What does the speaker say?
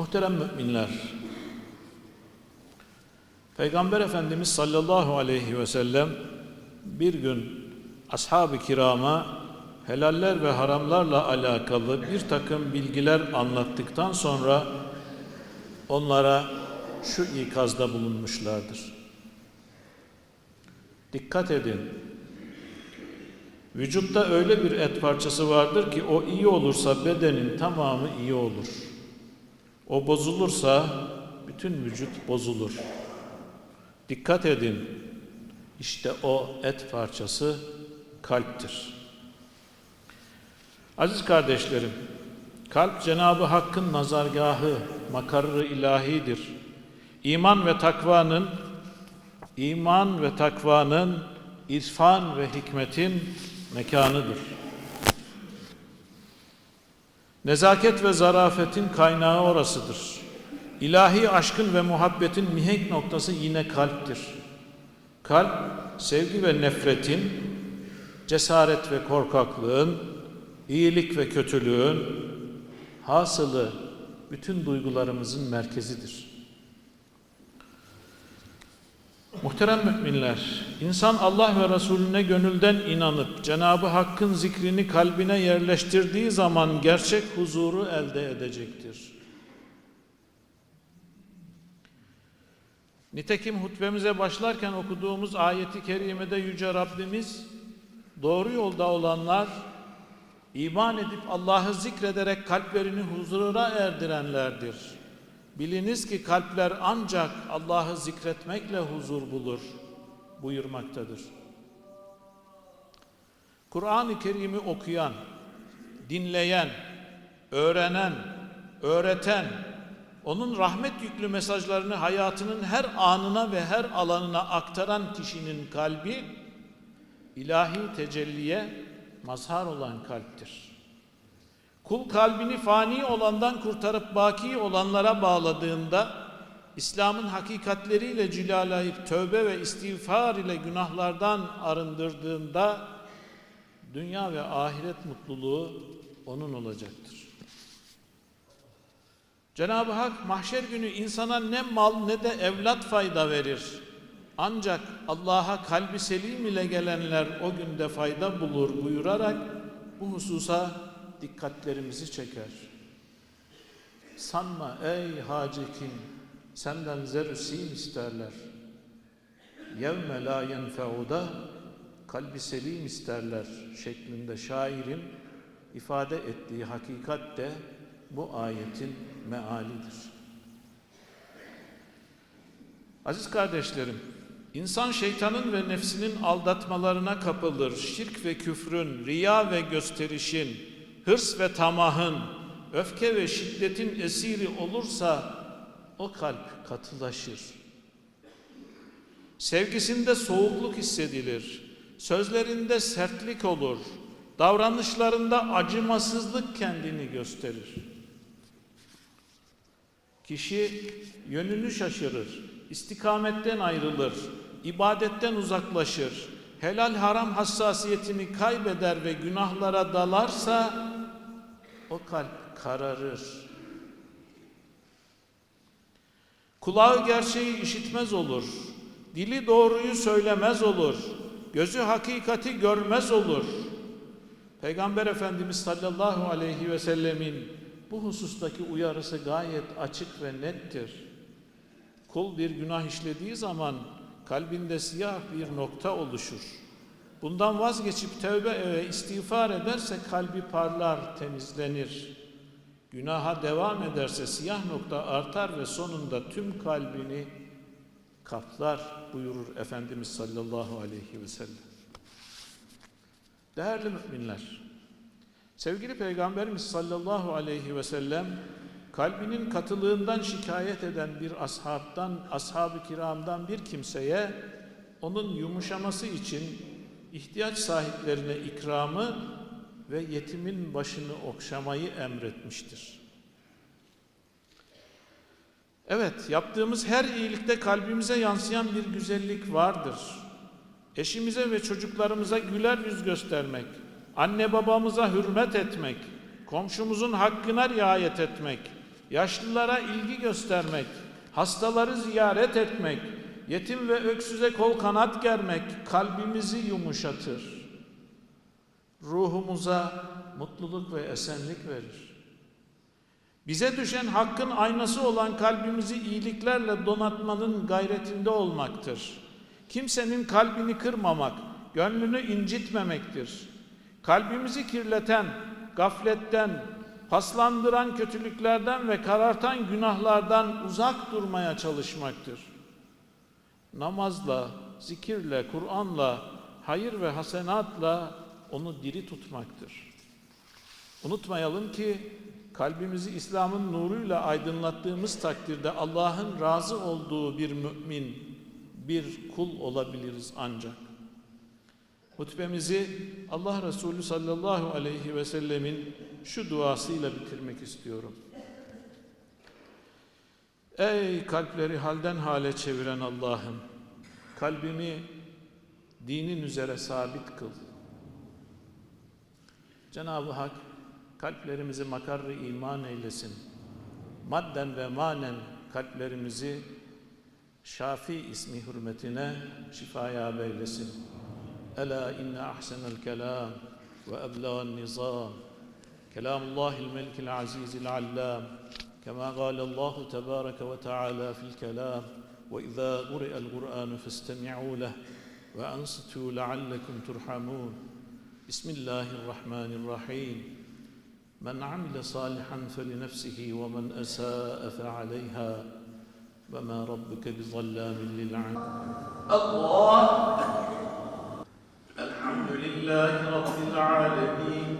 Muhterem müminler, Peygamber Efendimiz sallallahu aleyhi ve sellem bir gün ashab-ı kirama helaller ve haramlarla alakalı bir takım bilgiler anlattıktan sonra onlara şu ikazda bulunmuşlardır. Dikkat edin. Vücutta öyle bir et parçası vardır ki o iyi olursa bedenin tamamı iyi olur. O bozulursa bütün vücut bozulur. Dikkat edin. İşte o et parçası kalptir. Aziz kardeşlerim, kalp Cenabı Hakk'ın nazargahı, makarı ilahidir. İman ve takvanın iman ve takvanın irfan ve hikmetin mekanıdır. Nezaket ve zarafetin kaynağı orasıdır. İlahi aşkın ve muhabbetin mihenk noktası yine kalptir. Kalp, sevgi ve nefretin, cesaret ve korkaklığın, iyilik ve kötülüğün, hasılı bütün duygularımızın merkezidir. Muhterem müminler, insan Allah ve Resulüne gönülden inanıp Cenabı Hakk'ın zikrini kalbine yerleştirdiği zaman gerçek huzuru elde edecektir. Nitekim hutbemize başlarken okuduğumuz ayeti kerimede Yüce Rabbimiz doğru yolda olanlar iman edip Allah'ı zikrederek kalplerini huzura erdirenlerdir. Biliniz ki kalpler ancak Allah'ı zikretmekle huzur bulur buyurmaktadır. Kur'an-ı Kerim'i okuyan, dinleyen, öğrenen, öğreten, onun rahmet yüklü mesajlarını hayatının her anına ve her alanına aktaran kişinin kalbi ilahi tecelliye mazhar olan kalptir. Kul kalbini fani olandan kurtarıp baki olanlara bağladığında İslam'ın hakikatleriyle cilalayıp tövbe ve istiğfar ile günahlardan arındırdığında dünya ve ahiret mutluluğu onun olacaktır. Cenab-ı Hak mahşer günü insana ne mal ne de evlat fayda verir. Ancak Allah'a kalbi selim ile gelenler o günde fayda bulur buyurarak bu hususa dikkatlerimizi çeker. Sanma ey hacikin senden zerüsin isterler. Yevme la yenfeuda kalbi selim isterler şeklinde şairin ifade ettiği hakikat de bu ayetin mealidir. Aziz kardeşlerim, insan şeytanın ve nefsinin aldatmalarına kapılır. Şirk ve küfrün, riya ve gösterişin, hırs ve tamahın, öfke ve şiddetin esiri olursa o kalp katılaşır. Sevgisinde soğukluk hissedilir. Sözlerinde sertlik olur. Davranışlarında acımasızlık kendini gösterir. Kişi yönünü şaşırır, istikametten ayrılır, ibadetten uzaklaşır, helal haram hassasiyetini kaybeder ve günahlara dalarsa o kalp kararır. Kulağı gerçeği işitmez olur, dili doğruyu söylemez olur, gözü hakikati görmez olur. Peygamber Efendimiz sallallahu aleyhi ve sellemin bu husustaki uyarısı gayet açık ve nettir. Kul bir günah işlediği zaman kalbinde siyah bir nokta oluşur. Bundan vazgeçip tövbe ve istiğfar ederse kalbi parlar, temizlenir. Günaha devam ederse siyah nokta artar ve sonunda tüm kalbini kaplar buyurur Efendimiz sallallahu aleyhi ve sellem. Değerli müminler, sevgili Peygamberimiz sallallahu aleyhi ve sellem kalbinin katılığından şikayet eden bir ashabdan, ashab-ı kiramdan bir kimseye onun yumuşaması için ihtiyaç sahiplerine ikramı ve yetimin başını okşamayı emretmiştir. Evet, yaptığımız her iyilikte kalbimize yansıyan bir güzellik vardır. Eşimize ve çocuklarımıza güler yüz göstermek, anne babamıza hürmet etmek, komşumuzun hakkına riayet etmek, yaşlılara ilgi göstermek, hastaları ziyaret etmek, yetim ve öksüze kol kanat germek kalbimizi yumuşatır. Ruhumuza mutluluk ve esenlik verir. Bize düşen hakkın aynası olan kalbimizi iyiliklerle donatmanın gayretinde olmaktır. Kimsenin kalbini kırmamak, gönlünü incitmemektir. Kalbimizi kirleten, gafletten, paslandıran kötülüklerden ve karartan günahlardan uzak durmaya çalışmaktır. Namazla, zikirle, Kur'an'la, hayır ve hasenatla onu diri tutmaktır. Unutmayalım ki kalbimizi İslam'ın nuruyla aydınlattığımız takdirde Allah'ın razı olduğu bir mümin, bir kul olabiliriz ancak. Hutbemizi Allah Resulü sallallahu aleyhi ve sellemin şu duasıyla bitirmek istiyorum. Ey kalpleri halden hale çeviren Allah'ım, kalbimi dinin üzere sabit kıl. Cenab-ı Hak kalplerimizi makarrı iman eylesin. Madden ve manen kalplerimizi Şafi ismi hürmetine şifaya beylesin. Ela inne ahsenel kelam ve ebla'n nizam. Kelamullahil melikil azizil allam. كما قال الله تبارك وتعالى في الكلام وإذا قرئ القرآن فاستمعوا له وأنصتوا لعلكم ترحمون. بسم الله الرحمن الرحيم. من عمل صالحا فلنفسه ومن أساء فعليها. وما ربك بظلام للعبيد الله. الحمد لله رب العالمين.